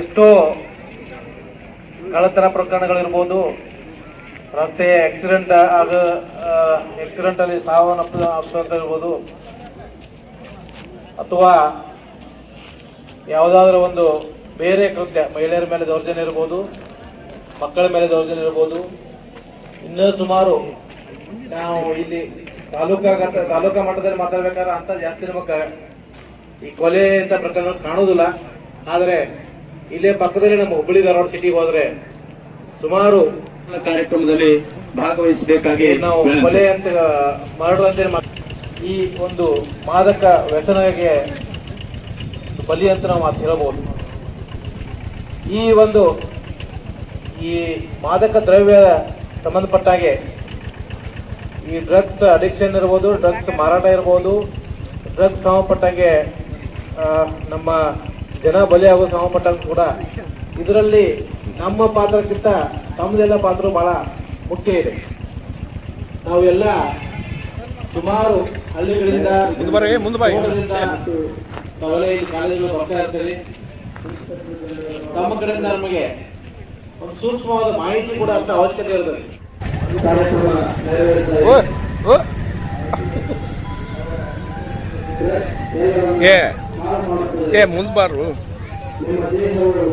ಎಷ್ಟೋ ಕಳ್ಳತನ ಪ್ರಕರಣಗಳಿರ್ಬೋದು. ರಸ್ತೆ ಆಕ್ಸಿಡೆಂಟ್ ಆಗ ಆಕ್ಸಿಡೆಂಟ್ ಅಲ್ಲಿ ಸಾವನ್ನಪ್ಪ ಇರ್ಬೋದು. ಅಥವಾ ಯಾವುದಾದ್ರೂ ಒಂದು ಬೇರೆ ಕೃತ್ಯ, ಮಹಿಳೆಯರ ಮೇಲೆ ದೌರ್ಜನ್ಯ ಇರ್ಬೋದು, ಮಕ್ಕಳ ಮೇಲೆ ದೌರ್ಜನ್ಯ ಇರ್ಬೋದು. ಇನ್ನೂ ಸುಮಾರು ನಾವು ಇಲ್ಲಿ ತಾಲೂಕಾ ತಾಲೂಕಾ ಮಟ್ಟದಲ್ಲಿ ಮಾತಾಡ್ಬೇಕಾದ್ರೆ ಅಂತ ಜಾಸ್ತಿ ನಮಗೆ ಈ ಕೊಲೆ ಅಂತ ಪ್ರಕರಣ ಕಾಣುವುದಿಲ್ಲ. ಆದ್ರೆ ಇಲ್ಲೇ ಪಕ್ಕದಲ್ಲಿ ನಮ್ಮ ಹುಬ್ಬಳ್ಳಿ ಧಾರವಾಡ ಸಿಟಿಗೆ ಹೋದ್ರೆ ಸುಮಾರು ಕಾರ್ಯಕ್ರಮದಲ್ಲಿ ಭಾಗವಹಿಸಬೇಕಾಗಿ ನಾವು ಕೊಲೆ ಅಂತ ಮಾಡುವಂತೆ ಈ ಒಂದು ಮಾದಕ ವ್ಯಸನಗೆ ಬಲಿ ಅಂತ ನಾವು ಮಾತು ಹೇಳಬಹುದು. ಈ ಒಂದು ಈ ಮಾದಕ ದ್ರವ್ಯ ಸಂಬಂಧಪಟ್ಟಾಗೆ ಈ ಡ್ರಗ್ಸ್ ಅಡಿಕ್ಷನ್ ಇರ್ಬೋದು ಡ್ರಗ್ಸ್ ಮಾರಾಟ ಇರ್ಬೋದು ಡ್ರಗ್ಸ್ ಸಂಬಂಧಪಟ್ಟಂಗೆ ನಮ್ಮ ಜನ ಬಲಿಯಾಗೋ ಸಂಬಂಧಪಟ್ಟಂಗೆ ಕೂಡ ಇದರಲ್ಲಿ ನಮ್ಮ ಪಾತ್ರಕ್ಕಿಂತ ತಮ್ಮದೆಲ್ಲ ಪಾತ್ರ ಬಹಳ ಮುಖ್ಯ ಇದೆ. ನಾವೆಲ್ಲ ಸುಮಾರು ಹಳ್ಳಿಗಳಿಂದ ತಾವೆಲ್ಲ ಇಲ್ಲಿ ಕಾಲೇಜಲ್ಲಿ ಬರ್ತಾ ಇರ್ತೀರಿ ತಮ್ಮ ಕಡೆಯಿಂದ ನಮಗೆ ಒಂದು ಸೂಕ್ಷ್ಮವಾದ ಮಾಹಿತಿ ಕೂಡ ಅಷ್ಟು ಅವಶ್ಯಕತೆ ಇರ್ತದೆ ಕಾರ್ಯಕ್ರಮ ಓ ಏ ಹಾಳು ಮಾಡುತ್ತದೆ ಏ ಮುಂದೆ ಬಾರು ನಿಮ್ಮ ದೇಹಗಳು